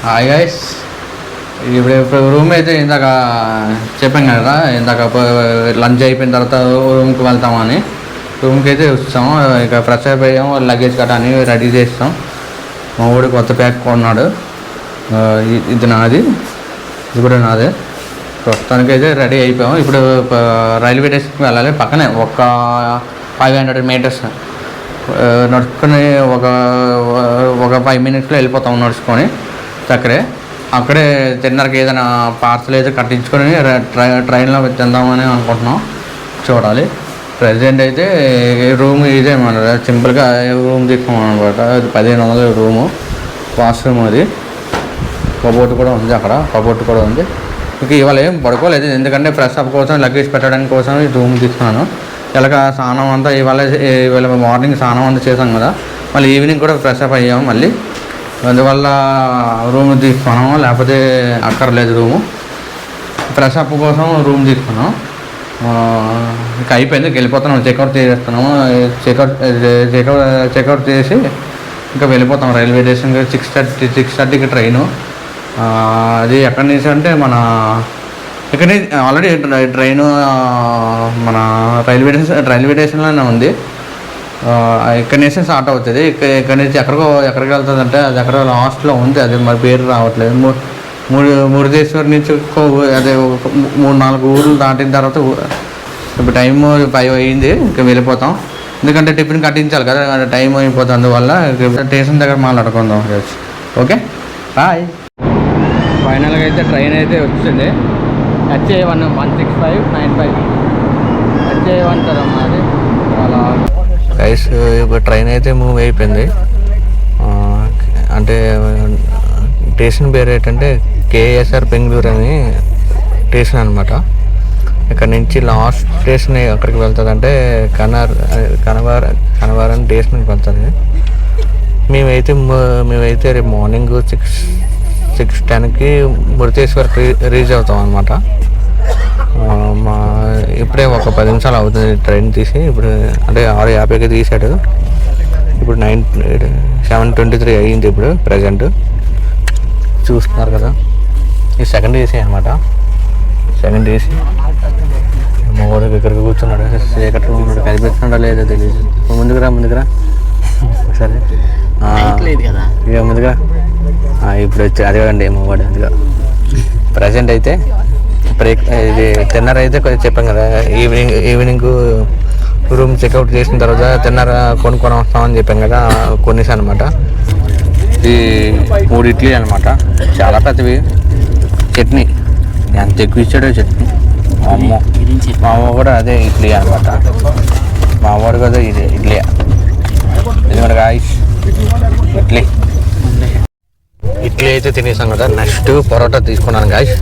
Hi guys ఇప్పుడు ఇప్పుడు room అయితే ఇందాక చెప్పాం కదా ఇందాక లంచ్ అయిపోయిన తర్వాత రూమ్కి వెళ్తామని రూమ్కి అయితే వస్తాము ఇక ఫ్రెష్ అయిపోయాము లగేజ్ గట్రా అని రెడీ చేస్తాం మా ఊడి కొత్త ప్యాక్ కొన్నాడు ఇది నాది ఇది కూడా నాదే ప్రస్తుతానికి అయితే రెడీ అయిపోయాము ఇప్పుడు రైల్వే స్టేషన్కి వెళ్ళాలి పక్కనే ఒక ఫైవ్ హండ్రెడ్ మీటర్స్ నడుచుకుని నడుచుకొని ఒక ఒక ఫైవ్ మినిట్స్లో వెళ్ళిపోతాం నడుచుకొని అక్కడే అక్కడే తిన్నరకి ఏదైనా పార్సల్ అయితే కట్టించుకొని ట్రై ట్రైన్లో తిందామని అనుకుంటున్నాం. చూడాలి. ప్రజెంట్ అయితే రూమ్ ఇదే మన సింపుల్గా రూమ్ తీసుకున్నాం అనమాట అది పదిహేను వందల రూము వాష్రూమ్ అది. కబోర్డ్ కూడా ఉంది అక్కడ కబోర్డ్ కూడా ఉంది. ఇక ఇవాళ ఏం పడుకోలేదు ఎందుకంటే ఫ్రెష్ అప్ కోసం లగేజ్ పెట్టడానికి కోసం ఈ రూమ్ తీసుకున్నాను. ఇలాగ స్నానం అంతా ఇవాళ ఇవాళ మార్నింగ్ స్నానం అంతా చేసాం కదా. మళ్ళీ ఈవినింగ్ కూడా ఫ్రెష్ అప్ అయ్యాము మళ్ళీ. అందువల్ల రూమ్ తీసుకున్నాము? లేకపోతే అక్కర్లేదు రూము. ఫ్రెష్ అప్ కోసం రూమ్ తీసుకున్నాం. ఇంకా ఇక అయిపోయింది. వెళ్ళిపోతున్నాం. Checkout చేసేస్తున్నాము. Check out check out checkout చేసి ఇంకా వెళ్ళిపోతాం. Railway station six thirty six థర్టీకి ట్రైను. అది ఎక్కడి నుంచి అంటే మన ఇక్కడ నుంచి ఆల్రెడీ ట్రైన్ మన రైల్వే స్టేషన్ రైల్వే స్టేషన్లోనే ఉంది. ఇక్కడి నుంచి స్టార్ట్ అవుతుంది. ఇక్కడ ఇక్కడ నుంచి ఎక్కడికో ఎక్కడికి వెళ్తుంది అంటే అది ఎక్కడ లాస్ట్లో ఉంది. అది మరి పేరు రావట్లేదు. ము- మురు మురుదేశ్వర్ నుంచి అదే ఒక మూడు నాలుగు ఊర్లు దాటిన తర్వాత ఇప్పుడు టైము ఫైవ్ అయ్యింది. ఇంకా వెళ్ళిపోతాం. ఎందుకంటే టిఫిన్ కట్టించాలి కదా టైం అయిపోతుంది. అందువల్ల స్టేషన్ దగ్గర మాట్లాడుకుందాం ఓకే? బాయ్. ఫైనల్గా అయితే ట్రైన్ అయితే వచ్చింది. HA one one six five nine five. HA one కదా మాది. గైస్ ఇప్పుడు ట్రైన్ అయితే మూవ్ అయిపోయింది. అంటే స్టేషన్ పేరు ఏంటంటే కేఎస్ఆర్ బెంగళూరు అని స్టేషన్ అనమాట ఇక్కడ నుంచి లాస్ట్ స్టేషన్ అక్కడికి వెళ్తుంది అంటే కనర్ కనవార కనవారం స్టేషన్కి వెళ్తుంది. మేమైతే మేమైతే రేపు మార్నింగ్ సిక్స్ సిక్స్ టెన్కి మురితేశ్వర్ రీచ్ అవుతాం అనమాట మా ఇప్పుడే ఒక పది నిమిషాలు అవుతుంది ట్రైన్ తీసి. ఇప్పుడు అంటే ఆరు యాభైకి తీసాడు ఇప్పుడు నైన్ సెవెన్ ట్వంటీ త్రీ అయ్యింది ఇప్పుడు ప్రజెంట్. చూస్తున్నారు కదా. ఇది సెకండ్ ఏసీ అనమాట సెకండ్ ఏసీ. మా వాడు ఇక్కడికి కూర్చున్నాడు. చీకట్లో ఉన్నాడు. కనిపిస్తున్నాడో లేదో తెలియదు ముందుకురా ముందుకురా ఒకసారి ఇక ముందుగా ఇప్పుడు వచ్చి అడగండి మా వాడు అందుగా ప్రజెంట్ అయితే బ్రేక్ ఇది తిన్నర అయితే కొంచెం చెప్పాం కదా. ఈవినింగ్ ఈవినింగ్ రూమ్ చెక్అవుట్ చేసిన తర్వాత తిన్నర కొనుక్కొని వస్తామని చెప్పాం కదా కొనేసాను అనమాట ఈ మూడు ఇడ్లీ అనమాట చాలా పెద్దవి. చట్నీ. ఎంత ఎక్కువ ఇచ్చాడో చట్నీ. మా అమ్మ మా అమ్మ కూడా అదే ఇడ్లీ అనమాట మా అమ్మవాడు కూడా ఇదే ఇడ్లీ. ఎందుకంటే గాయస్ ఇడ్లీ. ఇడ్లీ అయితే తినేసాం కదా. నెక్స్ట్ పొరోటా తీసుకున్నాను గాయస్.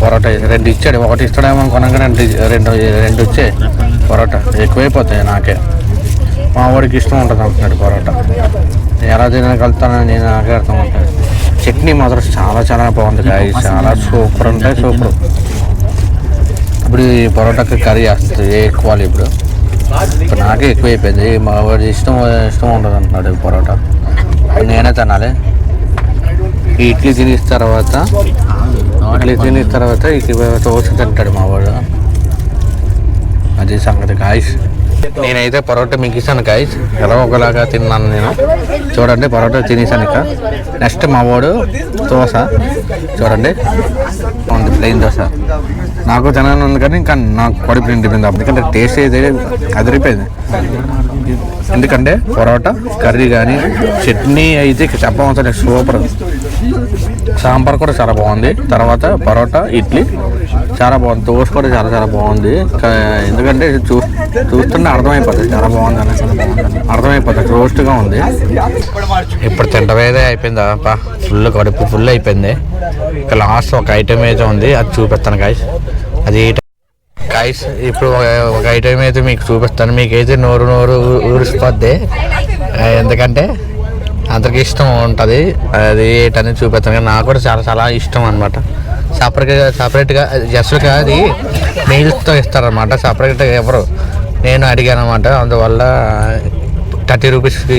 పరోటా రెండు ఇచ్చాడు. ఒకటి ఇస్తాడేమో అనుకున్నాం కానీ రెండు రెండు రెండు వచ్చాయి ఎక్కువైపోతాయి నాకే. మా వాడికి ఇష్టం ఉంటుంది అంటున్నాడు పరోటా. ఎలా తినగలుగుతానని నేను నాకే అర్థం ఉంటుంది చట్నీ మాత్రం చాలా చాలా బాగుంది కాయ చాలా సూపర్ ఉంటాయి సూపర్. ఇప్పుడు ఈ పరోటాకి కర్రీ వేస్తుంది ఎక్కువ ఇప్పుడు? ఇప్పుడు నాకే ఎక్కువైపోయింది. మా వాడి ఇష్టం ఇష్టం ఉండదు అంటున్నాడు ఈ పొరోటా. నేనే తినాలి. ఈ ఇడ్లీ తినేసిన తర్వాత ఇడ్లీ తిని తర్వాత ఇడ్లీ దోశ తింటాడు మా వాడు. అది సంగతి గాయస్ నేనైతే పరోటా మీకు ఇస్తాను గాయస్ ఎలా ఒకలాగా తిన్నాను నేను. చూడండి పరోటా తినేసాను ఇక. నెక్స్ట్ మా వాడు దోశ చూడండి. ప్లెయిన్ దోశ నాకు తినాలని ఉంది కానీ ఇంకా నాకు కొడి ప్రింట్ అయిపోయింది ఎందుకంటే టేస్ట్ అయితే అదిరిపోయింది. ఎందుకంటే పరోటా కర్రీ కానీ చట్నీ అయితే చెప్పవలసిన సూపర్ సాంబార్ కూడా చాలా బాగుంది. తర్వాత పరోటా ఇడ్లీ చాలా బాగుంది. దోశ కూడా చాలా చాలా బాగుంది. ఎందుకంటే చూ చూస్తుంటే అర్థమైపోతుంది చాలా బాగుంది అని అర్థమైపోతుంది రోస్ట్గా ఉంది. ఇప్పుడు తింటవేదే అయిపోయిందా? ఫుల్ కడుపు ఫుల్ అయిపోయింది. ఇక లాస్ట్ ఒక ఐటెం అయితే ఉంది. అది చూపిస్తాను గాయస్ అది ఏ గాయస్ ఇప్పుడు ఒక- ఐటమ్ అయితే మీకు చూపిస్తాను మీకైతే నోరు నోరు ఊరిసిపోద్ది. ఎందుకంటే అందరికి ఇష్టం ఉంటుంది. అది ఏంటని చూపిస్తాను కానీ నాకు కూడా చాలా చాలా ఇష్టం అనమాట సపరేట్గా సపరేట్గా జస్ట్గా అది మెయిల్స్తో ఇస్తారనమాట సపరేట్గా ఎవరు? నేను అడిగాను అనమాట అందువల్ల థర్టీ రూపీస్కి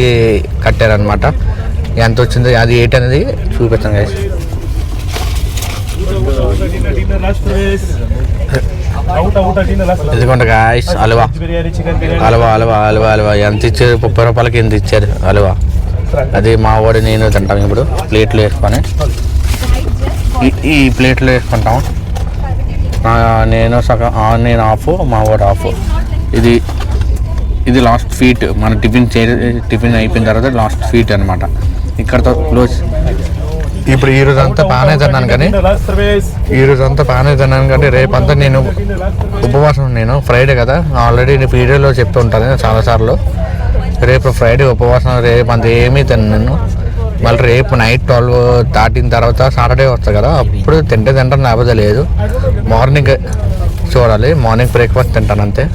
కట్టారనమాట ఎంత వచ్చిందో అది ఏంటనేది చూపిస్తాను కదా ఇదిగోండి గాయస్ హల్వా హల్వా హల్వా హల్వా హల్వా ఎంత ఇచ్చారు? ముప్పై రూపాయలకి ఎంత ఇచ్చారు? హల్వా అది మా వాడు నేను తింటాం ఇప్పుడు. ప్లేట్లు వేసుకొని. ఈ- ఈ ప్లేట్లో వేసుకుంటాం నేను సగం ఆన్ నేను ఆఫ్ మా వాడు ఆఫ్ ఇది ఇది లాస్ట్ ఫీట్ మన టిఫిన్ చే టిఫిన్ అయిపోయిన తర్వాత లాస్ట్ ఫీట్ అనమాట ఇక్కడతో క్లోజ్ ఇప్పుడు ఈ రోజు అంతా బాగానే తిన్నాను కానీ ఈ రోజు అంతా బాగానే తిన్నాను కానీ రేపు అంతా నేను ఉపవాసం నేను ఫ్రైడే కదా. ఆల్రెడీ నేను వీడియోలో చెప్తూ ఉంటాను చాలాసార్లు. రేపు ఫ్రైడే ఉపవాసం రేపు అంత ఏమీ తిన్నాను నేను మళ్ళీ రేపు నైట్ ట్వెల్వ్ దాటిన తర్వాత సాటర్డే వస్తుంది కదా. అప్పుడు తింటే తింటాను లేకపోతే లేదు. మార్నింగ్ చూడాలి మార్నింగ్ బ్రేక్ఫాస్ట్ తింటాను అంతే.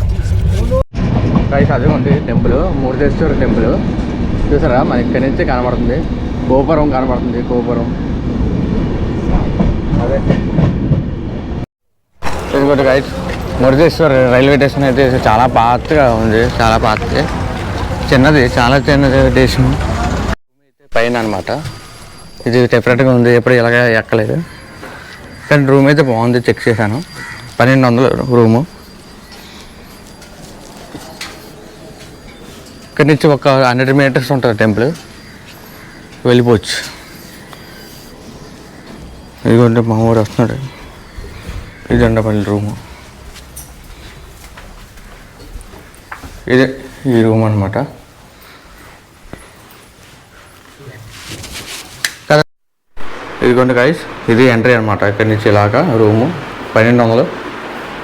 రైస్ అదే ఉంది టెంపుల్ మూడేశ్వర టెంపుల్. చూసారా? మన ఇక్కడి నుంచి కనబడుతుంది. గోపురం కనబడుతుంది గోపురం. అదే. ఇంకోటి గైడ్ మురుదేశ్వర్ రైల్వే స్టేషన్ అయితే చాలా పాతగా ఉంది చాలా పాతది. చిన్నది చాలా చిన్నది స్టేషన్ పైన అనమాట ఇది సెపరేట్గా ఉంది ఎప్పుడు ఇలాగ ఎక్కలేదు. కానీ రూమ్ అయితే బాగుంది చెక్ చేశాను. పన్నెండు వందలు రూము ఇక్కడి నుంచి ఒక హండ్రెడ్ మీటర్స్ ఉంటుంది టెంపుల్ వెళ్ళిపోవచ్చు. ఇదిగోండి మా ఊరు వస్తున్నాడు ఇది అండపల్లి రూము. ఇదే ఈ రూమ్ అనమాట ఇదిగోండి గైస్ ఇది ఎంట్రీ అనమాట ఇక్కడి నుంచి ఇలాగా రూము. పన్నెండు వందలు.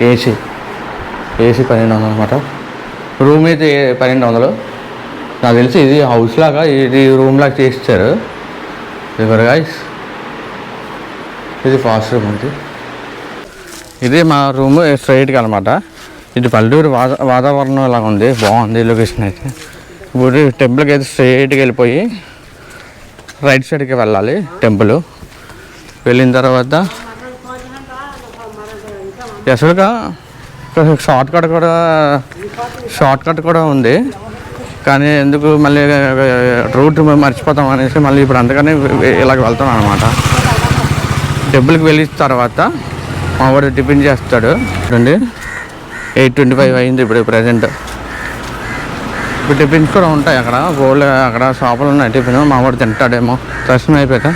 ఏసీ ఏసీ పన్నెండు వందలు అనమాట రూమ్ అయితే పన్నెండు వందలు. నాకు తెలిసి ఇది హౌస్ లాగా ఇది రూమ్ లాగా చేస్తారు. ఎవరు గైస్ ఇది ఫాస్ట్ రూమ్ ఉంది ఇది మా రూమ్ స్ట్రైట్గా అనమాట ఇది పల్లెటూరు వాతా వాతావరణం లాగా ఉంది. బాగుంది లొకేషన్ అయితే. ఇప్పుడు టెంపుల్కి అయితే స్ట్రైట్గా వెళ్ళిపోయి రైట్ సైడ్కి వెళ్ళాలి టెంపుల్ వెళ్ళిన తర్వాత అసలుగా షార్ట్ కట్ కూడా షార్ట్ కట్ కూడా ఉంది. కానీ ఎందుకు మళ్ళీ రూట్ మర్చిపోతాం అనేసి మళ్ళీ ఇప్పుడు అందుకని ఇలాగ వెళ్తాం అనమాట టెంపుల్కి వెళ్ళిన తర్వాత మా వాడు టిఫిన్ చేస్తాడు. చూడండి ఎయిట్ ట్వంటీ ఫైవ్ అయింది ఇప్పుడు ప్రజెంట్. ఇప్పుడు టిఫిన్స్ కూడా ఉంటాయి అక్కడ. గోల్డ్ అక్కడ షాపులు ఉన్నాయి టిఫిన్. మా వాడు తింటాడేమో. దర్శనం అయిపోయాక.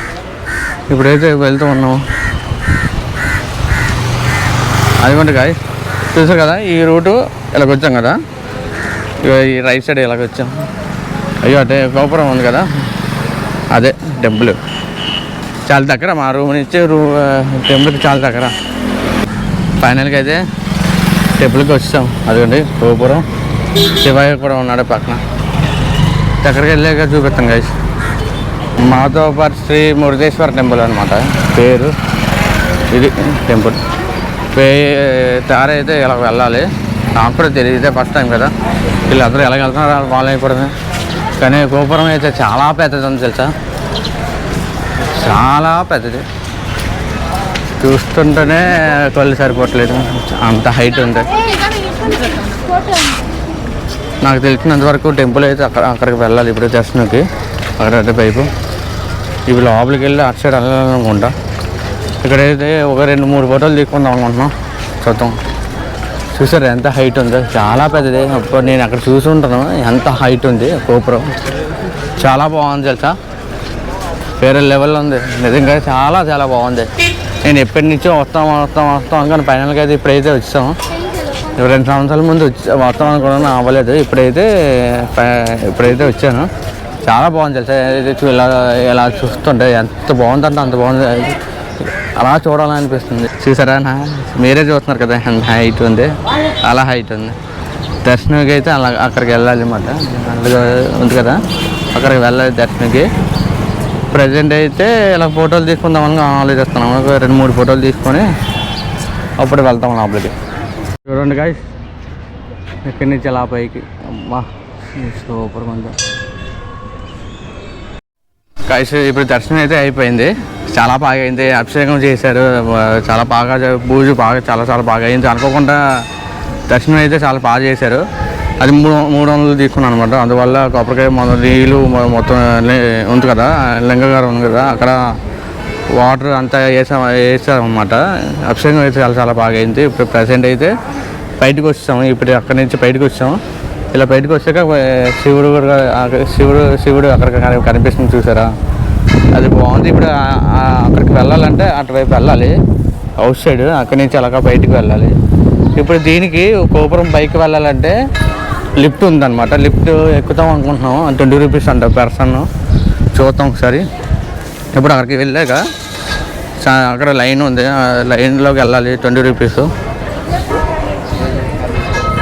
ఇప్పుడైతే వెళ్తూ ఉన్నాము అదిగోండి గాయ చూసారు కదా ఈ రూటు ఇలాగొచ్చాం కదా. ఈ రైట్ సైడ్ ఇలాగ వచ్చాం. అయ్యో అటే గోపురం ఉంది కదా? అదే టెంపుల్. చాలా దగ్గర మా రూమ్ నుంచి రూ టెంపుల్కి చాలా దగ్గర. ఫైనల్గా అయితే టెంపుల్కి వచ్చాం. అదిగండి గోపురం. శివయ్య కూడా ఉన్నాడు పక్కన. దగ్గరికి వెళ్ళాక చూపిస్తాం గైస్ మాతో పాటు శ్రీ మురుదేశ్వర టెంపుల్ అనమాట పేరు. ఇది టెంపుల్. పే దారి అయితే ఇలా వెళ్ళాలి. నాకు కూడా తెలియదు ఫస్ట్ టైం కదా. వీళ్ళందరూ ఎలా వెళ్తున్నారు ఫాలో అయిపోవడమే. కానీ గోపురం అయితే చాలా పెద్దది ఉంది తెలుసా? చాలా పెద్దది. చూస్తుంటేనే కళ్ళు సరిపోవట్లేదు. అంత హైట్ ఉంది. నాకు తెలిసినంత వరకు టెంపుల్ అయితే అక్కడ అక్కడికి వెళ్ళాలి. ఇప్పుడు దర్శనంకి అక్కడ పైపు. ఇవి లోపలికి వెళ్ళి అటు సైడ్ వెళ్ళాలనుకుంటా. ఇక్కడైతే ఒక రెండు మూడు ఫోటోలు తీసుకుందాం అనుకుంటున్నాం. చూద్దాం. చూసారు ఎంత హైట్ ఉందో? చాలా పెద్దది. అప్పుడు నేను అక్కడ చూసుంటాను. ఎంత హైట్ ఉంది? గోపురం. చాలా బాగుంది తెలుసా? వేరే లెవెల్లో ఉంది. నిజంగా చాలా చాలా బాగుంది. నేను ఎప్పటి నుంచో వస్తాం వస్తాం వస్తాం కానీ ఫైనల్గా అయితే ఇప్పుడైతే వచ్చాము. రెండు సంవత్సరాల ముందు వచ్చి వస్తాం అనుకున్నాను. అవ్వలేదు. ఇప్పుడైతే ఇప్పుడైతే వచ్చాను. చాలా బాగుంది తెలుసా? ఇలా ఇలా చూస్తుంటే ఎంత బాగుందంటే అంత బాగుంది. అలా చూడాలనిపిస్తుంది. చూసారా నా? మీరే చూస్తున్నారు కదా హైట్ ఉంది. అలా హైట్ ఉంది. దర్శనంకి అయితే అలా అక్కడికి వెళ్ళాలి అన్నమాట. అందులో ఉంది కదా అక్కడికి వెళ్ళాలి దర్శనంకి. ప్రజెంట్ అయితే ఇలా ఫోటోలు తీసుకుందామని ఆలోచిస్తున్నాం. ఒక రెండు మూడు ఫోటోలు తీసుకొని అప్పుడు వెళ్తాం లోపలికి. చూడండి గాయస్ ఇక్కడి నుంచి అలా పైకి. అమ్మా సూపర్ మంది ఇప్పుడు దర్శనం అయితే అయిపోయింది. చాలా బాగా అయింది. అభిషేకం చేశారు. చాలా బాగా పూజ బాగా చాలా చాలా బాగా అయింది. అనుకోకుండా దర్శనం అయితే చాలా బాగా చేశారు. అది మూడు మూడు వందలు తీసుకున్నాను అనమాట అందువల్ల కొబ్బరికాయ మొదలు నీళ్ళు మొత్తం ఉంది కదా. లింగగారు ఉంది కదా. అక్కడ వాటర్ అంతా వేసాం వేసామన్నమాట. అభిషేకం అయితే చాలా చాలా బాగా అయింది. ఇప్పుడు ప్రజెంట్ అయితే బయటకు వచ్చాము. ఇప్పుడు అక్కడి నుంచి బయటకు వచ్చాము. ఇలా బయటకు వచ్చాక శివుడు కూడా శివుడు శివుడు అక్కడ కనిపిస్తుంది చూసారా? అది బాగుంది ఇప్పుడు అక్కడికి వెళ్ళాలంటే అటువైపు వెళ్ళాలి. అవుట్ సైడ్ అక్కడి నుంచి అలాగా బయటికి వెళ్ళాలి. ఇప్పుడు దీనికి గోపురం పైకి వెళ్ళాలంటే లిఫ్ట్ ఉందన్నమాట. లిఫ్ట్ ఎక్కుతాం అనుకుంటున్నాం. ట్వంటీ రూపీస్ అంట పర్సన్. చూద్దాం ఒకసారి. ఇప్పుడు అక్కడికి వెళ్ళాక అక్కడ లైన్ ఉంది. ఆ లైన్లోకి వెళ్ళాలి ట్వంటీ రూపీస్.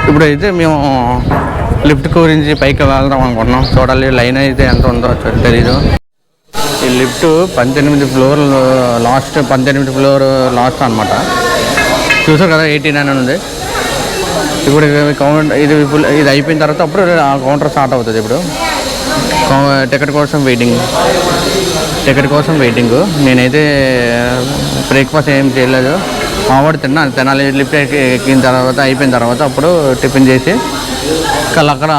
ఇప్పుడైతే మేము లిఫ్ట్ గురించి పైకి వెళ్దాం అనుకుంటున్నాం. చూడాలి లైన్ అయితే ఎంత ఉందో తెలీదు. ఈ లిఫ్ట్ పద్దెనిమిది ఫ్లోర్ లాస్ట్ పద్దెనిమిది ఫ్లోర్ లాస్ట్ అనమాట చూసారు కదా ఎయిటీ నైన్ అని ఉంది. ఇప్పుడు కౌంటర్ ఇది ఇది అయిపోయిన తర్వాత అప్పుడు ఆ కౌంటర్ స్టార్ట్ అవుతుంది ఇప్పుడు. టికెట్ కోసం వెయిటింగ్. టికెట్ కోసం వెయిటింగ్. నేనైతే బ్రేక్ఫాస్ట్ ఏం చేయలేదు. మామిడి తిన్నా తినాలి. లిఫ్ట్ ఎక్కిన తర్వాత అయిపోయిన తర్వాత అప్పుడు టిఫిన్ చేసి కళ్ళు అక్కడ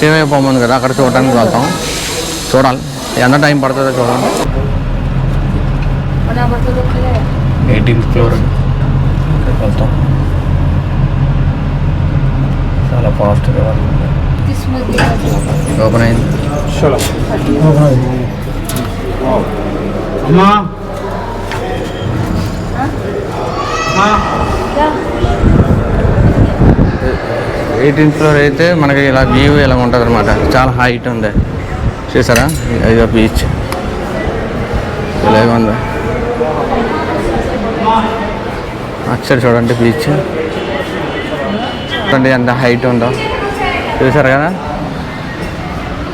సేవ్ పోమంది కదా అక్కడ చూడటానికి వెళ్తాం. చూడాలి. ఎంత టైం పడుతుందో చూడాలి. ఎయిటీన్త్ ఫ్లోర్ వెళ్తాం. చాలా ఫాస్ట్గా ఓపెన్ అయింది అమ్మా. ఎయిటీన్త్ ఫ్లోర్ అయితే మనకి ఇలా వ్యూ ఇలా ఉంటుంది అనమాట చాలా హైట్ ఉంది. చూసారా? ఇది బీచ్ ఇలాగే ఉంది. అచ్చరు చూడండి బీచ్ చూడండి ఎంత హైట్ ఉందో. చూసారు కదా?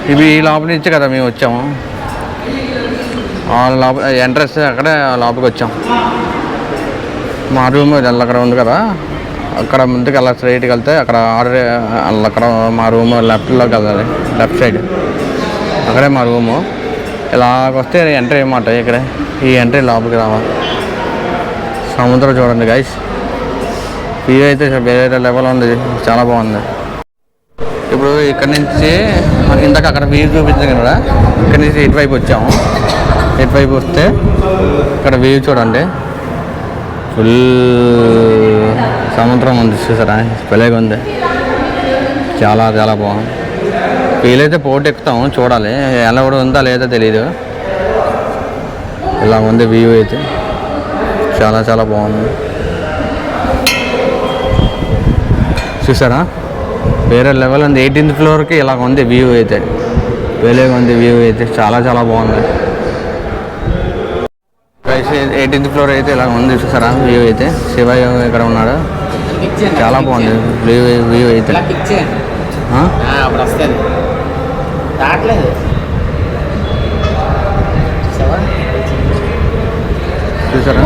ఇవి ఈ లోపల నుంచి కదా మేము వచ్చాము. ఆ లోపల ఎంట్రన్స్ అక్కడే లోపలికి వచ్చాం. మా రూమ్ అక్కడ ఉంది కదా? అక్కడ ముందుకు అలా స్ట్రైట్కి వెళ్తే అక్కడ ఆర్డర్ అక్కడ మా రూమ్ లెఫ్ట్లోకి వెళ్ళాలి లెఫ్ట్ సైడ్. అక్కడే మా రూము. ఇలాగ వస్తే ఎంట్రీ అన్నమాట ఇక్కడ. ఈ ఎంట్రీ లోపలికి రావాలి. సముద్రం చూడండి గైస్ వ్యూ అయితే వేరే లెవెల్ ఉంది. చాలా బాగుంది. ఇప్పుడు ఇక్కడ నుంచి ఇందాక అక్కడ వ్యూ చూపించాం కదా ఇక్కడ నుంచి ఇటువైపు వచ్చాము. ఇటువైపు వస్తే ఇక్కడ వ్యూ చూడండి. ఫుల్ సముద్రం ఉంది చూసారా? పెళ్ళగా ఉంది. చాలా చాలా బాగుంది. వీలైతే పోటీ ఎక్కుతాం చూడాలి. ఎలా కూడా ఉందా లేదా తెలియదు ఇలా ఉంది వ్యూ అయితే. చాలా చాలా బాగుంది. చూసారా? వేరే లెవెల్ ఉంది. ఎయిటీన్త్ ఫ్లోర్కి ఇలా ఉంది వ్యూ అయితే. వేరేగా ఉంది వ్యూ అయితే. చాలా చాలా బాగుంది. ఎయిటీన్త్ ఫ్లోర్ అయితే ఇలా ఉంది చూసారా? వ్యూ అయితే. శివయ్య ఇక్కడ ఉన్నాడు. చాలా బాగుంది వ్యూ వ్యూ అయితే ఇలా పిక్ చేయండి ఆ? ఆ, అప్పుడు వస్తుంది రావట్లేదు చూసావా? చూసారా?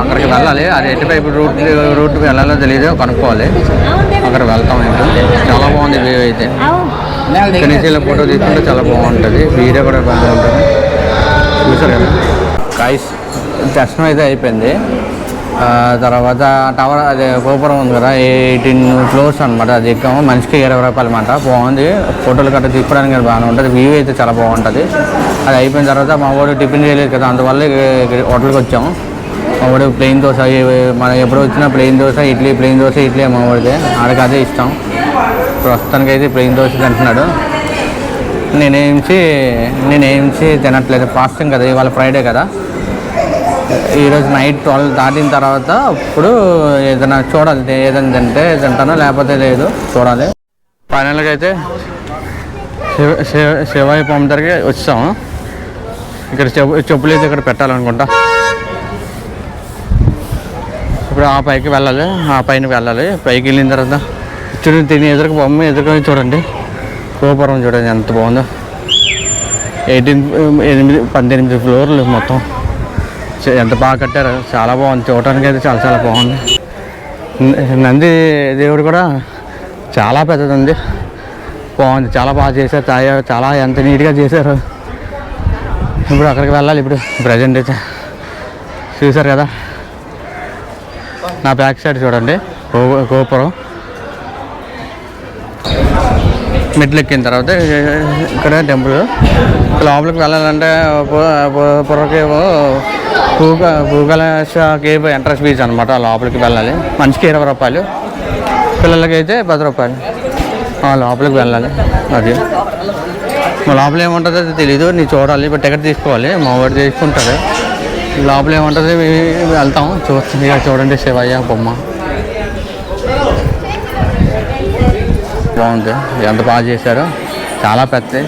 అక్కడికి వెళ్ళాలి. అది ఎటువైపు రూట్ రూట్ వెళ్ళాలో తెలియదు కనుక్కోవాలి. అక్కడ వెళ్తాం ఇంకా. చాలా బాగుంది వ్యూ అయితే. నేను ఫోటో తీసుకుంటే చాలా బాగుంటుంది. వీడియో కూడా బాగుంటుంది. చూసారు కదా? కాయిస్ దర్శనం అయితే అయిపోయింది. తర్వాత టవర్ అదే గోపురం ఉంది కదా ఎయిటీన్ ఫ్లోర్స్ అనమాట అది ఎక్కాము. మనిషికి ఇరవై రూపాయలు అనమాట బాగుంది. ఫోటోలు గట్రా తీసుకోవడానికి బాగానే ఉంటుంది. వ్యూ అయితే చాలా బాగుంటుంది. అది అయిపోయిన తర్వాత మా వాడు టిఫిన్ చేయలేదు కదా అందువల్ల హోటల్కి వచ్చాము. మా వాడు ప్లెయిన్ దోశ మనం ఎప్పుడు వచ్చినా ప్లెయిన్ దోశ ఇడ్లీ ప్లెయిన్ దోశ ఇడ్లీ మా వాడితే ఆడికి అదే ఇష్టం. ప్రస్తుతానికి అయితే ప్లెయిన్ దోశ తింటున్నాడు. నేనేమించి నేనేమించి తినట్లేదు. ఫాస్టింగ్ కదా ఇవాళ ఫ్రైడే కదా. ఈరోజు నైట్ ట్వెల్వ్ దాటిన తర్వాత ఇప్పుడు ఏదైనా చూడాలి ఏదైనా తింటే తింటానో లేకపోతే లేదు చూడాలి. ఫైనల్గా అయితే శివ శివ శివాయి పంప్ దగ్గరికి వచ్చాము. ఇక్కడ చెప్పు చెప్పులు అయితే ఇక్కడ పెట్టాలనుకుంటా. ఇప్పుడు ఆ పైకి వెళ్ళాలి ఆ పైన వెళ్ళాలి. పైకి వెళ్ళిన తర్వాత చూడండి తిని ఎదురుకు బొమ్మ ఎదురుకొని చూడండి. గోపురం చూడండి ఎంత బాగుందో. ఎయిటీన్ ఎనిమిది పద్దెనిమిది ఫ్లోర్లు మొత్తం. ఎంత బాగా కట్టారు? చాలా బాగుంది. చూడటానికి అయితే చాలా చాలా బాగుంది. నంది దేవుడు కూడా చాలా పెద్దదండి. బాగుంది. చాలా బాగా చేశారు. చాలా చాలా ఎంత నీట్గా చేశారు. ఇప్పుడు అక్కడికి వెళ్ళాలి. ఇప్పుడు ప్రజెంట్ అయితే. చూసారు కదా? నా బ్యాక్ సైడ్ చూడండి. గో గోపురం. మెట్లు ఎక్కిన తర్వాత ఇక్కడ టెంపుల్. లోపలికి వెళ్ళాలంటే పొరకేమో భూగ పూకలేశ ఎంట్రన్స్ ఫీజు అనమాట లోపలికి వెళ్ళాలి. మనిషికి ఇరవై రూపాయలు. పిల్లలకి అయితే పది రూపాయలు. లోపలికి వెళ్ళాలి. అది. లోపల ఏముంటుందో తెలీదు. నీ చూడాలి. ఇప్పుడు టికెట్ తీసుకోవాలి. మా తీసుకుంటారు లోపల ఏముంటుంది వెళ్తాం. చూస్తుంది ఇక చూడండి శివయ్య బొమ్మ. బాగుంది. ఎంత బాగా చేశారో. చాలా పెద్దది.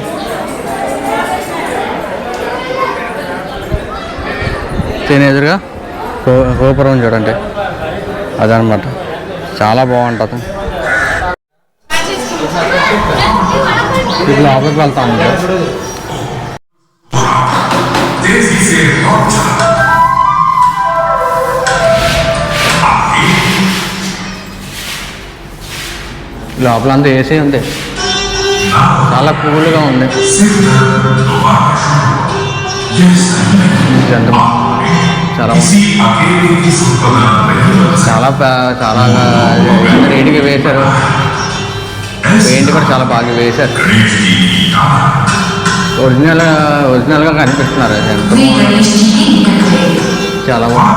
దీని ఎదురుగా గో గోపురం చూడండి అదనమాట. చాలా బాగుంటుంది ఇప్పుడు లోపలికి వెళ్తాం లోపల అంతా ఏసీ ఉంది. చాలా కూల్గా ఉంది. ఎంత బాగుంది. చాలా. చాలా చాలా నీట్గా వేశారు. పెయింట్ కూడా చాలా బాగా వేశారు. ఒరిజినల్ ఒరిజినల్గా కనిపిస్తున్నారు అది ఎంత. చాలా బాగుంది.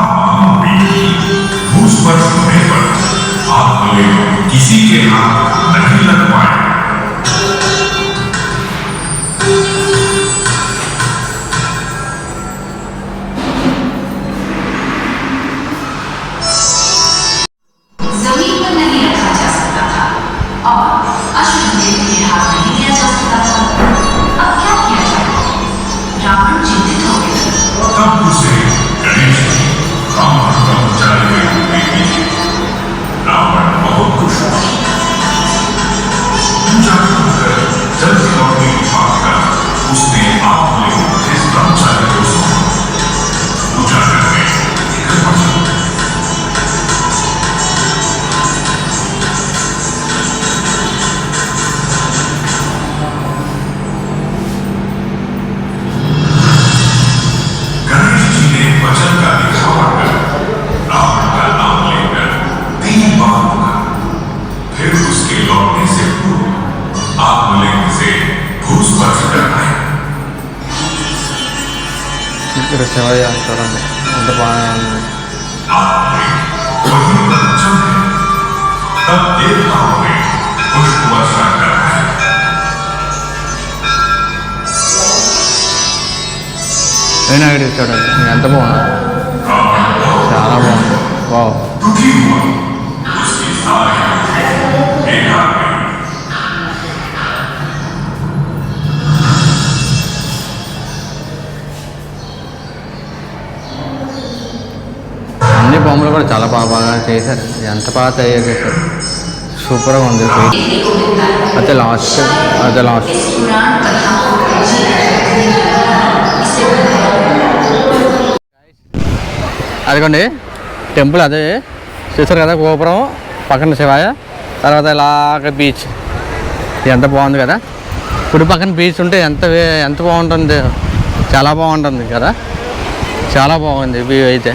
కూడా చాలా బాగా చేశారు. ఎంత బాగా తయారు చేశారు. సూపర్గా ఉంది. అయితే లాస్ట్ అదే లాస్ట్. అదిగోండి. టెంపుల్ అదే. చూసారు కదా గోపురం పక్కన శివాయ తర్వాత ఇలాగ బీచ్. ఎంత బాగుంది కదా. ఇప్పుడు పక్కన బీచ్ ఉంటే ఎంత ఎంత బాగుంటుంది. చాలా బాగుంటుంది కదా. చాలా బాగుంది వ్యూ అయితే.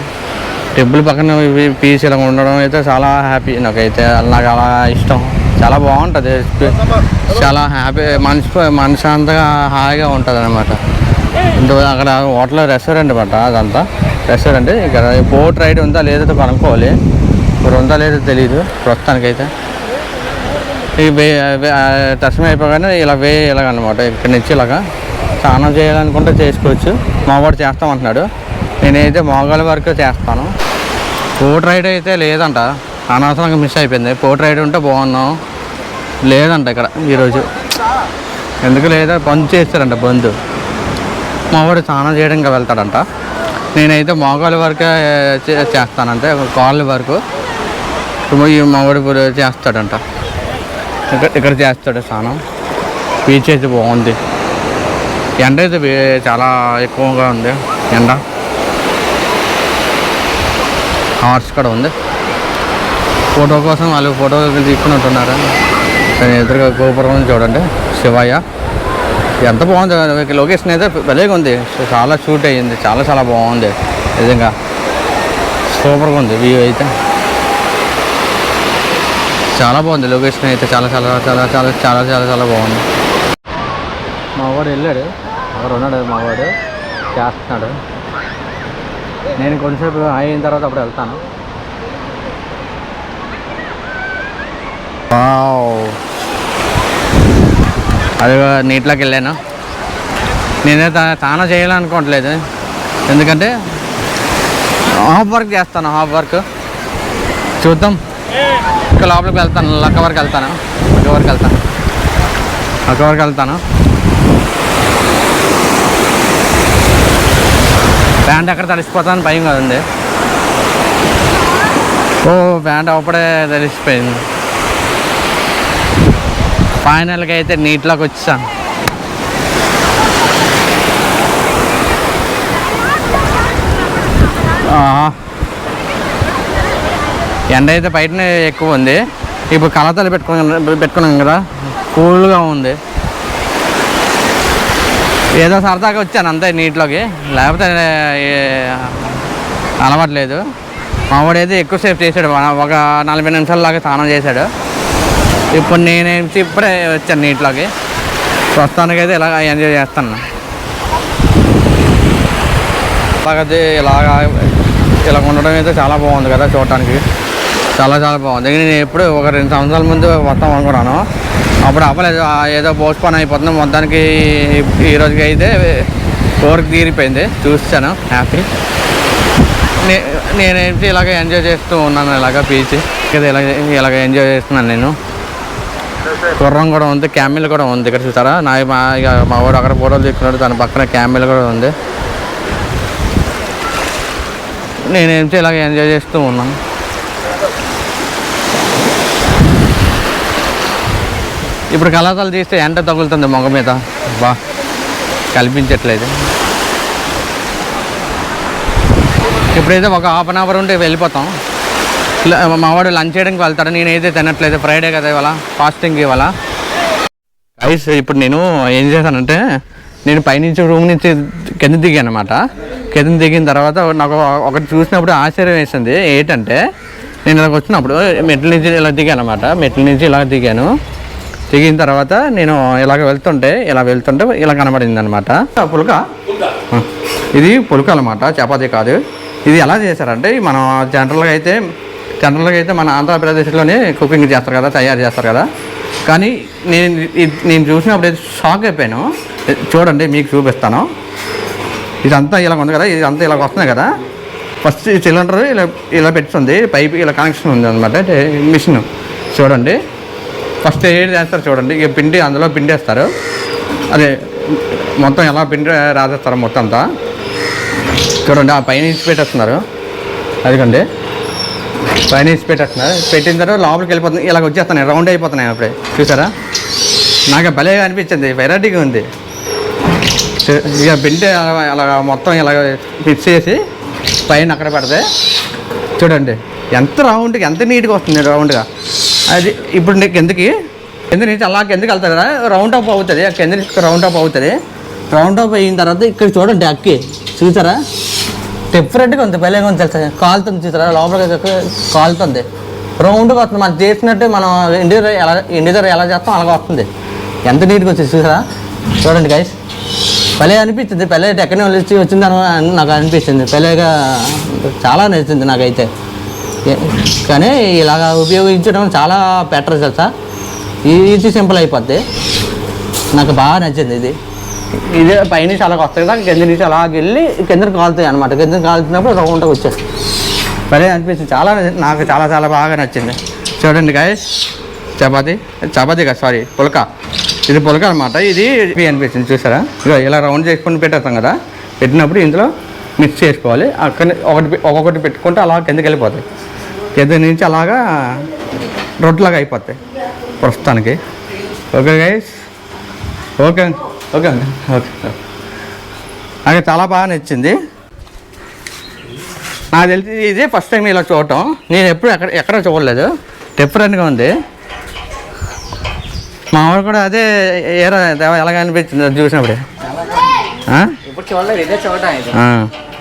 టెంపుల్ పక్కన పీస్ ఇలా ఉండడం అయితే చాలా హ్యాపీ నాకైతే నాకు అలా ఇష్టం. చాలా బాగుంటుంది. చాలా హ్యాపీ మనసు మనశాంతగా హాయిగా ఉంటుంది అనమాట అక్కడ హోటల్ రెస్టారెంట్ అనమాట అదంతా. రెస్టారెంట్ ఇక్కడ బోట్ రైడ్ ఉందా లేదో కనుక్కోవాలి. ఇప్పుడు ఉందా లేదో తెలియదు ప్రస్తుతానికైతే. ఈ దర్శనం అయిపోగానే ఇలా వే ఇలాగనమాట ఇక్కడ నుంచి ఇలాగా స్నానం చేయాలనుకుంటే చేసుకోవచ్చు. మా వాడు చేస్తామంటున్నాడు. నేనైతే మోగాల వరకు చేస్తాను. పోట్ రైడ్ అయితే లేదంట. అనవసరంగా మిస్ అయిపోయింది. పోట్ రైడ్ ఉంటే బాగున్నాం. లేదంట ఇక్కడ ఈరోజు. ఎందుకు లేదా? బంద్ చేస్తారంట బంద్. మావాడు స్నానం చేయడానికి వెళ్తాడంట. నేనైతే మోగాల వరకే చేస్తానంటే కాళ్ళ వరకు. ఈ మావాడు చేస్తాడంట. ఇక్కడ ఇక్కడ చేస్తాడు స్నానం. బీచ్ అయితే బాగుంది. ఎండ అయితే చాలా ఎక్కువగా ఉంది. ఎండ. హార్స్ కూడా ఉంది. ఫోటో కోసం వాళ్ళు ఫోటో తీసుకున్నట్టున్నారు నేను ఎదురుగా గోపురం చూడండి. శివయ్య. ఎంత బాగుంది. లొకేషన్ అయితే భలేగా ఉంది. చాలా షూట్ అయ్యింది. చాలా చాలా బాగుంది. నిజంగా సూపర్గా ఉంది వ్యూ అయితే. చాలా బాగుంది. లొకేషన్ అయితే చాలా చాలా చాలా చాలా చాలా చాలా చాలా బాగుంది. మావాడు వెళ్ళాడు. ఎవరు ఉన్నాడు. మావాడు చేస్తున్నాడు. నేను కొంచెంసేపు అయిన తర్వాత అప్పుడు వెళ్తాను. వావ్. అది నీటిలోకి వెళ్ళాను. నేనే చాలా చేయాలనుకోవట్లేదు. ఎందుకంటే హాఫ్ వర్క్ చేస్తాను హాఫ్ వర్క్. చూద్దాం. ఇంకా లోపలికి వెళ్తాను లక్క వరకు వెళ్తాను. లక్క వరకు వెళ్తాను. లక్క వరకు వెళ్తాను. ప్యాంట్ ఎక్కడ తడిసిపోతాను భయం కదండి. ఓ ప్యాంట్ అప్పుడే తడిసిపోయింది. ఫైనల్గా అయితే నీటిలోకి వచ్చాను ఎండ అయితే బయటనే ఎక్కువ ఉంది. ఇప్పుడు కలతలు పెట్టుకున్నాం పెట్టుకున్నాం కదా. కూల్గా ఉంది. ఏదో సరదాగా వచ్చాను అంతే నీటిలోకి. లేకపోతే ఏ- మావాడు అయితే ఎక్కువసేపు చేశాడు. ఒక నలభై నిమిషాల స్నానం చేశాడు. ఇప్పుడు నేనేంచి ఇప్పుడే వచ్చాను నీటిలోకి. ప్రస్తుతానికైతే ఇలా ఎంజాయ్ చేస్తాను. అలాగైతే ఇలాగా ఇలా ఉండడం అయితే చాలా బాగుంది కదా చూడటానికి. చాలా చాలా బాగుంది. నేను ఎప్పుడు ఒక రెండు సంవత్సరాల ముందు వస్తాం అనుకున్నాను. అప్పుడు అవ్వలేదు. ఏదో పోస్ట్పోన్ అయిపోతుంది. మొత్తానికి ఈరోజుకి అయితే కోరిక తీరిపోయింది. చూస్తాను హ్యాపీ నే నేనేంటి ఇలాగ ఎంజాయ్ చేస్తూ ఉన్నాను. ఇలాగ పీచి ఇక్కడ ఇలాగ ఇలాగ ఎంజాయ్ చేస్తున్నాను నేను. గుర్రం కూడా ఉంది. క్యామిల్ కూడా ఉంది. ఇక్కడ చూసారా? నా మా ఇక మా వాడు అక్కడ ఫోటోలు తీసుకున్నాడు దాని పక్కన క్యామిల్ కూడా ఉంది. నేనేంటి ఇలాగ ఎంజాయ్ చేస్తూ ఉన్నాను. ఇప్పుడు కళాశాల తీస్తే ఎండ తగులుతుంది మొగ మీద. బా కల్పించట్లేదు. ఇప్పుడైతే ఒక హాఫ్ అన్ అవర్ ఉంటే వెళ్ళిపోతాం. మావాడు లంచ్ చేయడానికి వెళ్తాడు. నేనైతే తినట్లేదు ఫ్రైడే కదా ఇవాళ ఫాస్టింగ్ ఇవాళ. ఐస్ ఇప్పుడు నేను ఏం చేశానంటే నేను పైనుంచి రూమ్ నుంచి కింద దిగాను అనమాట కింద దిగిన తర్వాత నాకు ఒకటి చూసినప్పుడు ఆశ్చర్యం వేసింది. ఏంటంటే నేను ఇలాగ వచ్చినప్పుడు మెట్ల నుంచి ఇలా దిగాను అనమాట మెట్ల నుంచి ఇలా దిగాను. దిగిన తర్వాత నేను ఇలాగ వెళ్తుంటే ఇలా వెళ్తుంటే ఇలా కనబడింది అనమాట పులక. ఇది పులక అనమాట చపాతీ కాదు. ఇది ఎలా చేశారంటే మనం జనరల్గా అయితే జనరల్గా అయితే మన ఆంధ్రప్రదేశ్లోనే కుకింగ్ చేస్తారు కదా తయారు చేస్తారు కదా. కానీ నేను నేను చూసినప్పుడు అయితే షాక్ అయిపోయాను. చూడండి మీకు చూపిస్తాను. ఇదంతా ఇలా ఉంది కదా ఇదంతా ఇలా వస్తుంది కదా. ఫస్ట్ సిలిండర్ ఇలా ఇలా పెట్టుకుంది పైప్ ఇలా కనెక్షన్ ఉంది అనమాట మిషన్. చూడండి. ఫస్ట్ ఏది వేస్తారు చూడండి. ఇక పిండి అందులో పిండి వేస్తారు అదే మొత్తం ఎలా పిండి రాజేస్తారు మొత్తం అంతా చూడండి ఆ పైన ఇచ్చి పెట్టేస్తున్నారు. అదిగండి. పైన ఇచ్చి పెట్టేస్తున్నారు. పెట్టిన తర్వాత లోపలికి వెళ్ళిపోతుంది. ఇలాగ వచ్చేస్తున్నాయి. రౌండ్ అయిపోతున్నాయి అప్పుడే. చూసారా? నాకు భలేగా అనిపించింది. వెరైటీగా ఉంది. ఇక పిండి అలా అలా మొత్తం ఇలాగ మిక్స్ చేసి పైన అక్కడ పెడితే చూడండి ఎంత రౌండ్గా ఎంత నీట్గా వస్తుంది రౌండ్గా. అది ఇప్పుడు నీకు కిందకి కింద నుంచి అలా కిందకి వెళ్తారా కదా రౌండ్ అప్ అవుతుంది. ఆ కింద నుంచి రౌండ్ అప్ అవుతుంది. రౌండ్ అప్ అయిన తర్వాత ఇక్కడ చూడండి అక్కి చూసారా? డిఫరెంట్గా ఉంది భలేగా ఉంది తెలుసా? కాలుతుంది చూసారా? లోపలికి కాలుతుంది. రౌండ్గా వస్తుంది. మనం చేసినట్టు మనం ఇండియర్ ఎలా ఇండియర్ ఎలా చేస్తాం అలాగ వస్తుంది. ఎంత నీట్గా వచ్చింది చూసారా? చూడండి గైస్ భలే అనిపించింది. భలే టెక్నాలజీ వచ్చిందని నాకు అనిపించింది. పెళ్ళగా చాలా నచ్చింది నాకైతే. కానీ ఇలాగ ఉపయోగించడం చాలా బెటర్ తెలుసా? ఈజీ సింపుల్ అయిపోద్ది. నాకు బాగా నచ్చింది ఇది. ఇదే పైనుంచి అలాగ వస్తాయి కదా కింద నుంచి అలాగ వెళ్ళి కింద కాలుతాయి అనమాట కింద కాలుతున్నప్పుడు రౌండ్గా వచ్చేది భలే అనిపించింది. చాలా నాకు చాలా చాలా బాగా నచ్చింది. చూడండి గాయస్ చపాతి చపాతి కా సారీ పులక. ఇది పులక అనమాట ఇది అనిపిస్తుంది అనిపించింది చూసారా? ఇగో ఇలా రౌండ్ చేసుకొని పెట్టేస్తాం కదా. పెట్టినప్పుడు ఇందులో మిక్స్ చేసుకోవాలి. అక్కడ ఒకటి ఒక్కొక్కటి పెట్టుకుంటే అలా కిందకి వెళ్ళిపోతాయి. కింద నుంచి అలాగా రొట్టెలాగా అయిపోతాయి ప్రస్తుతానికి. ఓకే గైస్ ఓకే ఓకే అండి. ఓకే నాకు చాలా బాగా నచ్చింది. నాకు తెలిసి ఇదే ఫస్ట్ టైం ఇలా చూడటం. నేను ఎప్పుడు ఎక్కడ ఎక్కడ చూడలేదు. డిఫరెంట్గా ఉంది. మా వాడు కూడా అదే ఏరా ఎలాగ అనిపించింది అది చూసినప్పుడు? ఇప్పుడు చూడలేదు ఇదే చూడటం.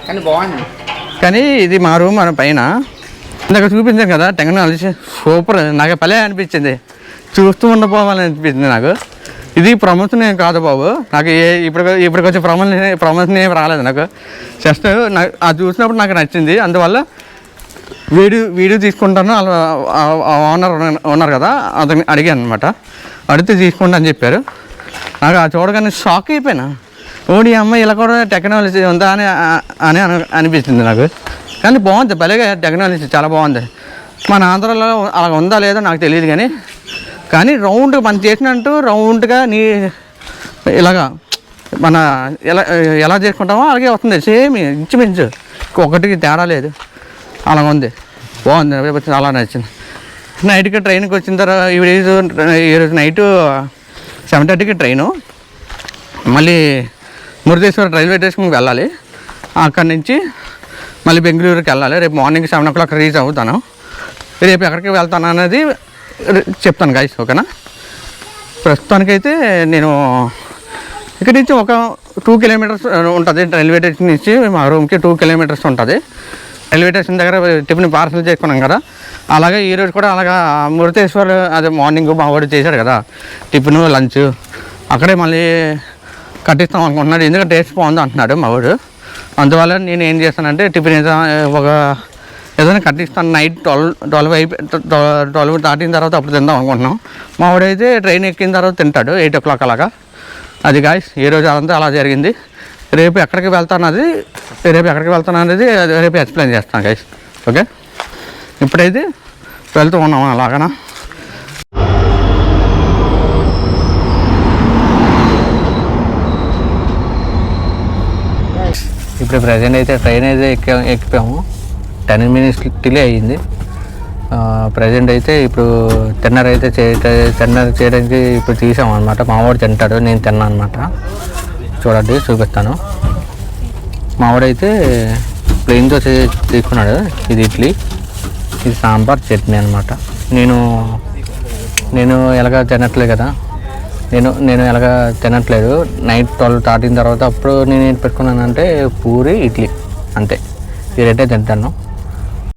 కానీ బాగుంది. కానీ ఇది మా రూమ్ మన పైన. ఇందాక చూపించాను కదా టెక్నాలజీ సూపర్. నాకు పలే అనిపించింది. చూస్తూ ఉండిపోవాలని అనిపించింది నాకు. ఇది ప్రమోషన్ ఏం కాదు బాబు. నాకు ఏ ఇప్పుడు ఇప్పుడు కొంచెం ప్రమోషన్ ప్రమోషన్ ఏం రాలేదు నాకు. జస్ట్ నాకు అది చూసినప్పుడు నాకు నచ్చింది. అందువల్ల వీడియో వీడియో తీసుకుంటాను. ఓనర్ ఓనర్ కదా అతను అడిగాను అనమాట అడిగితే తీసుకోండి అని చెప్పారు. నాకు ఆ చూడగానే షాక్ అయిపోయినా. ఓడి అమ్మాయి ఇలా కూడా టెక్నాలజీ ఉందా అని అని అనిపించింది నాకు. కానీ బాగుంది. భలేగా టెక్నాలజీ చాలా బాగుంది. మన ఆంధ్రాలో అలా ఉందా లేదో నాకు తెలియదు కానీ కానీ రౌండ్ మనం చేసినట్టు రౌండ్గా నీ ఇలాగా మన ఎలా ఎలా చేసుకుంటామో అలాగే వస్తుంది. సేమ్ ఇంచుమించు ఒకటికి తేడా లేదు. అలా ఉంది. బాగుంది. రేపు చాలా నచ్చింది. నైట్కి ట్రైన్కి వచ్చిన తర్వాత ఈ రోజు ఈరోజు నైట్ సెవెన్ థర్టీకి ట్రైను మళ్ళీ మురుదేశ్వర రైల్వే స్టేషన్కి వెళ్ళాలి. అక్కడి నుంచి మళ్ళీ బెంగళూరుకి వెళ్ళాలి. రేపు morning seven o'clock reach అవుతాను. రేపు ఎక్కడికి వెళ్తాను అనేది చెప్తాను గైస్ ఓకేనా? ప్రస్తుతానికైతే నేను ఇక్కడి నుంచి ఒక టూ కిలోమీటర్స్ ఉంటుంది. రైల్వే స్టేషన్ నుంచి మా రూమ్కి టూ కిలోమీటర్స్ ఉంటుంది. రైల్వే స్టేషన్ దగ్గర టిఫిన్ పార్సల్ చేసుకున్నాం కదా. అలాగే ఈరోజు కూడా అలాగా మురుతేశ్వర్ అదే మార్నింగ్ మా వాడు చేశాడు కదా టిఫిన్ లంచ్. అక్కడే మళ్ళీ కట్టిస్తాం అనుకుంటున్నాడు. ఎందుకంటే టేస్ట్ బాగుంది అంటున్నాడు మా వాడు. అందువల్ల నేను ఏం చేస్తానంటే టిఫిన్ ఒక ఏదైనా కట్టిస్తాను. నైట్ ట్వెల్వ్ ట్వెల్వ్ అయిపోయి ట్వెల్వ్ దాటిన తర్వాత అప్పుడు తిందాం అనుకుంటున్నాం. మా వాడైతే ట్రైన్ ఎక్కిన తర్వాత తింటాడు ఎయిట్ ఓ క్లాక్ అలాగా. అది గాయస్ ఈ రోజు అదంతా అలా జరిగింది. రేపు ఎక్కడికి వెళ్తానది రేపు ఎక్కడికి వెళ్తాను అనేది అది రేపు ఎక్స్ప్లెయిన్ చేస్తాను గైస్ ఓకే? ఇప్పుడైతే వెళ్తూ ఉన్నాం అలాగనా? ఇప్పుడు ప్రజెంట్ అయితే ట్రైన్ అయితే ఎక్కా ఎక్కిపోయాము టెన్ మినిట్స్ డిలే అయ్యింది. ప్రజెంట్ అయితే ఇప్పుడు తిన్నర్ అయితే చే తిన్నర్ చేయడానికి ఇప్పుడు తీసాం అనమాట మావాడు తింటాడు నేను తిన్నా అనమాట చూడండి చూపిస్తాను. మావాడైతే ప్లెయిన్తో తీసుకున్నాడు ఇది ఇడ్లీ. ఇది సాంబార్ చట్నీ అనమాట నేను నేను ఎలాగ తినట్లేదు కదా. నేను నేను ఎలాగ తినట్లేదు. నైట్ ట్వెల్వ్ దాటిన తర్వాత అప్పుడు నేను ఏం పెట్టుకున్నానంటే పూరి ఇడ్లీ అంతే. ఈ రెండే తింటాను.